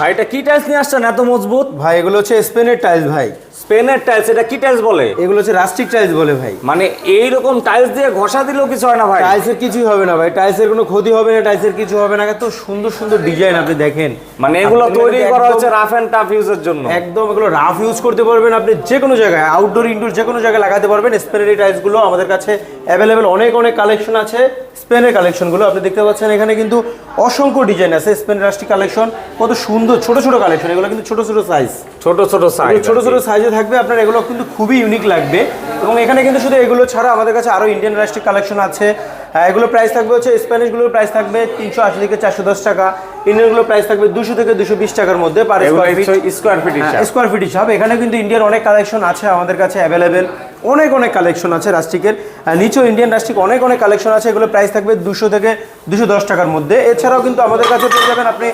ভাই এটা কি টাইলস নিয়ে আসছেন এত মজবুত? ভাই এগুলো হচ্ছে স্পেনের টাইলস ভাই। স্পেনের টাইলস এটা কি টাইলস বলে? এগুলো হচ্ছে রাস্টিক টাইলস বলে ভাই। মানে এইরকম টাইলস দিয়ে ঘষা দিলেও কিছু হয় না ভাই? টাইলসের কিছুই হবে না ভাই টাইলসের কোনো ক্ষতি হবে না টাইলসের কিছু হবে না। এত সুন্দর সুন্দর ডিজাইন আপনি দেখেন। মানে এগুলো তৈরি করা হচ্ছে রাফ এন্ড টাফ ইউজের জন্য। একদম এগুলো রাফ ইউজ করতে পারবেন আপনি যে কোনো জায়গায় আউটডোর ইনডোর যে কোনো জায়গায় লাগাতে পারবেন। স্পেনের এই টাইলসগুলো আমাদের কাছে অ্যাভেলেবেল অনেক অনেক কালেকশন আছে। স্পেনের কালেকশনগুলো আপনি দেখতে পাচ্ছেন এখানে কিন্তু অসংখ্য ডিজাইন আছে স্পেন রাষ্ট্রিক কালেকশন কত সুন্দর ছোট ছোট কালেকশন এগুলো কিন্তু ছোট ছোট সাইজ ছোট ছোট সাইজ ছোট ছোট সাইজে থাকবে আপনার এগুলো কিন্তু খুবই ইউনিক লাগবে। এবং এখানে কিন্তু শুধু এগুলো ছাড়া আমাদের কাছে আরও ইন্ডিয়ান রাষ্ট্রিক কালেকশন আছে। এগুলো প্রাইস থাকবে হচ্ছে স্প্যানিশগুলোর প্রাইস থাকবে তিনশো আশি থেকে চারশো দশ টাকা। ইন্ডিয়ানগুলোর প্রাইস থাকবে দুশো থেকে দুশো বিশ টাকার মধ্যে per square feet square feet হিসাব। এখানে কিন্তু ইন্ডিয়ার অনেক কালেকশন আছে আমাদের কাছে অ্যাভেলেবেল অনেক অনেক কালেকশন আছে রাস্ট্রিকের নিচেও ইন্ডিয়ান রাস্ট্রিক অনেক অনেক কালেকশন আছে এগুলো প্রাইস থাকবে দুশো থেকে দুশো দশ টাকার মধ্যে। এছাড়াও কিন্তু আমাদের কাছে পেয়ে যাবেন আপনি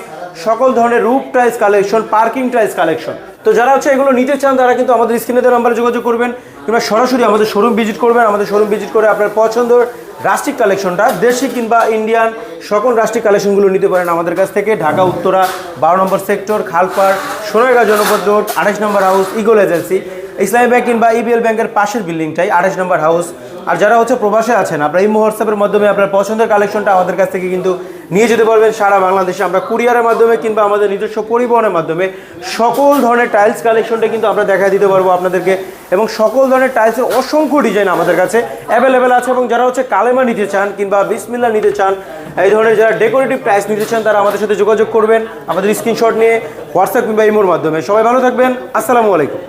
সকল ধরনের রুপ tiles collection parking tiles collection তো যারা হচ্ছে এগুলো নিতে চান, তারা কিন্তু আমাদের স্ক্রিনে নাম্বারে যোগাযোগ করবেন, কিংবা সরাসরি আমাদের শোরুম ভিজিট করবেন। আমাদের শোরুম ভিজিট করে আপনার পছন্দের রাষ্ট্রিক কালেকশনটা দেশি কিংবা ইন্ডিয়ান সকল রাষ্ট্রিক কালেকশনগুলো নিতে পারেন আমাদের কাছ থেকে। ঢাকা, উত্তরা, বারো নম্বর সেক্টর খালপাড় সোনারগাঁ জনপদ রোড, আঠাশ নম্বর house eagle agency Islami bank কিংবা ইবিএল ব্যাংকের পাশের বিল্ডিংটাই আঠাশ নম্বর হাউস। আর যারা হচ্ছে প্রবাসে আছেন, আপনারা এই হোয়াটসঅ্যাপের মাধ্যমে আপনার পছন্দের কালেকশনটা আমাদের কাছ থেকে কিন্তু নিয়ে যেতে পারবেন সারা বাংলাদেশে। আমরা কুরিয়ারের মাধ্যমে কিংবা আমাদের নিজস্ব পরিবহনের মাধ্যমে সকল ধরনের টাইলস কালেকশনটা কিন্তু আমরা দেখা দিতে পারব আপনাদেরকে। এবং সকল ধরনের টাইলসের অসংখ্য ডিজাইন আমাদের কাছে অ্যাভেলেবেল আছে। এবং যারা হচ্ছে কালেমা নিতে চান কিংবা বিসমিল্লা নিতে চান, এই ধরনের যারা ডেকোরেটিভ টাইলস নিতে চান, তারা আমাদের সাথে যোগাযোগ করবেন। আমাদের স্ক্রিনশট নিয়ে হোয়াটসঅ্যাপ কিংবা ইমোর মাধ্যমে। সবাই ভালো থাকবেন। আসসালামু আলাইকুম।